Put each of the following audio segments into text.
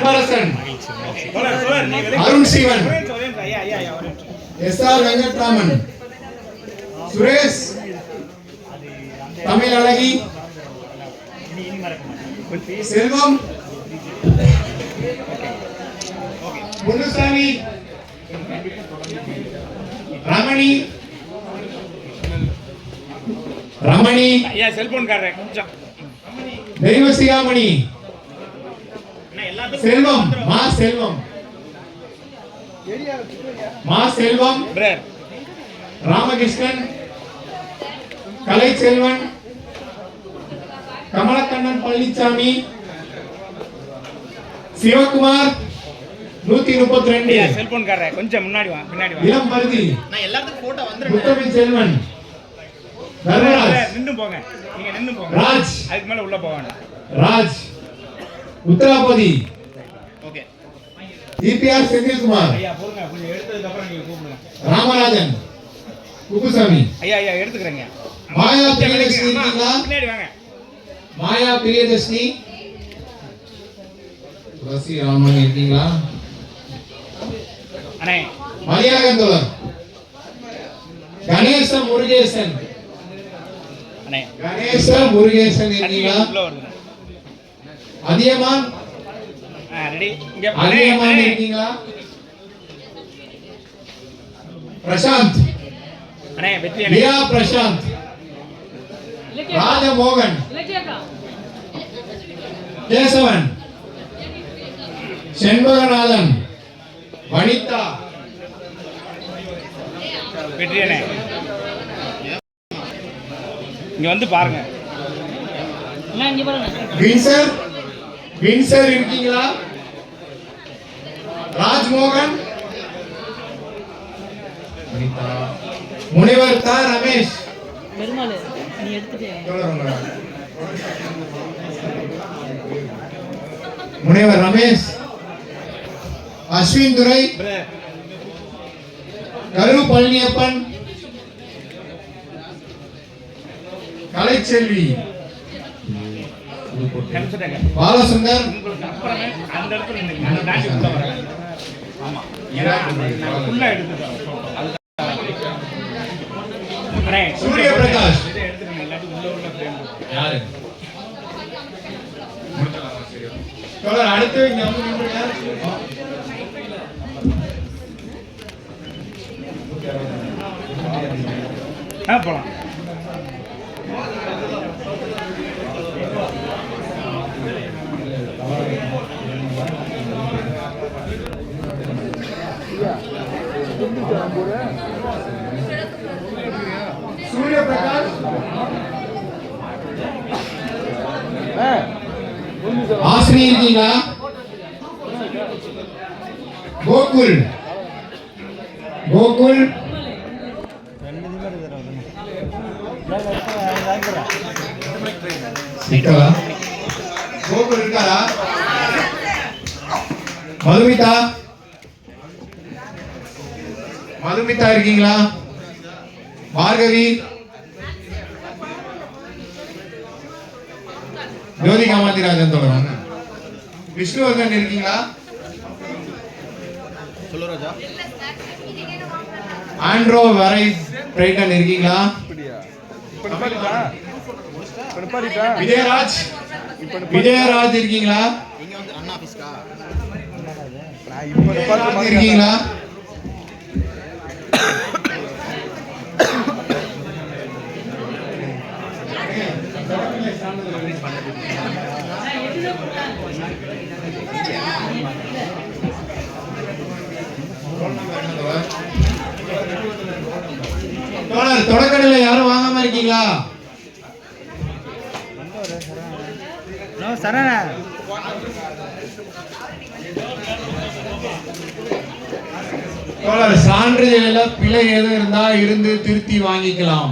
Anbarasan Arun Sivan S R Venkatraman Suresh Tamil அழகி செல்வம் முனுசாமி ரமணி ரமணி ஐயா cellphone காரர் கொஞ்சம் தெய்வசிகாமணி செல்வம் மா செல்வம். மா செல்வம் ராமகிருஷ்ணன் கலைச்செல்வன் கமலக்கண்ணன் பழனிசாமி சிவகுமார் நூத்தி முப்பத்தி ரெண்டு செல்போன் காரர் கொஞ்சம் முன்னாடி வா பின்னாடி வா. இளம் பருதி நான் எல்லாத்துக்கும் போட்டோ வந்துருங்க. முத்தமிழ் செல்வன் தர்மராஜ் நின்னு போங்க. நீங்க நின்னு போங்க. ராஜ் அதுக்கு மேல உள்ள வேண்டாம் ராஜ். உத்தராபதி ஓகே. டிபிஆர் செந்தில்குமார். ஐயா பொறுங்க கொஞ்சம் எடுத்ததுக்கு அப்புறம் நீங்க கூப்பிடுங்க. ராமராஜன். குப்புசாமி. ஐயா ஐயா எடுத்துக்கிறேங்க. மாயா பிரியதர்ஷினி மாயா பிரியதர்ஷினி. துளசி ராமன் இருக்கீங்களா? அண்ணே. மணியாகன் தோழர் கணேச முருகேசன். கணேச முருகேசன் இருக்கீங்களா? அதியமான்? இங்க அதியமான் அண்ணே. இருக்கீங்களா? பிரசாந்த். லியா பிரசாந்த். ராஜமோகன். கேசவன். செண்பகநாதன் வனிதா. வெற்றி அண்ணே. இங்க வந்து பாருங்க. வின்சர். வின்சர் இருக்கீங்களா? ராஜ்மோகன். முனைவர் தா ரமேஷ். முனைவர் ரமேஷ். அஸ்வின் துரை. கரு பழனியப்பன். கலைச்செல்வி. அண்ணே சூரிய பிரகாஷ். அடுத்து இங்க வந்து நின்றுங்க. போலாம் சூரிய பிரகாஷ் ஆசினி கோகுல். கோகுல். சிக்கலா? கோகுல் இருக்காரா? மதுமிதா? மதுமிதா இருக்கீங்களா? பார்கவி ஜோதி காமாதிராஜன் தொடர்பாங்க விஷ்ணுவர்தன் இருக்கீங்களா? சொல்லு ராஜா. ஆண்ட்ரோ வரை பிரைட்டன் இருக்கீங்களா? விஜயராஜ். விஜயராஜ் இருக்கீங்களா? இருக்கீங்களா? தோழர் தொடக்கடையில யாரும் வாங்காம இருக்கீங்களா? சரணா தோழர் சான்றிதழ்ல பிழை எதுவும் இருந்தா இருந்து திருத்தி வாங்கிக்கலாம்.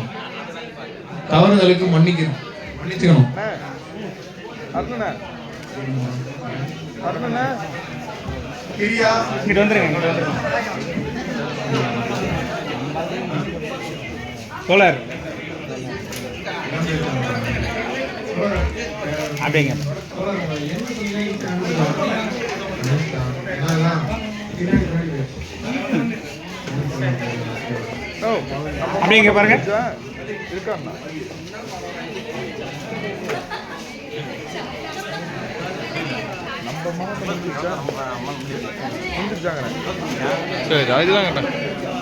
தவறுதலுக்கு மன்னிக்கணும் மன்னிச்சுக்கணும். தோழர். அப்படிங்க. அப்படிங்க பாருங்க. இருக்காண்ணா நம்ம மாவட்டம் முடிஞ்சிருச்சா முடிஞ்சிருச்சாங்கிறேன் சரி அதுதான் கேட்டேன்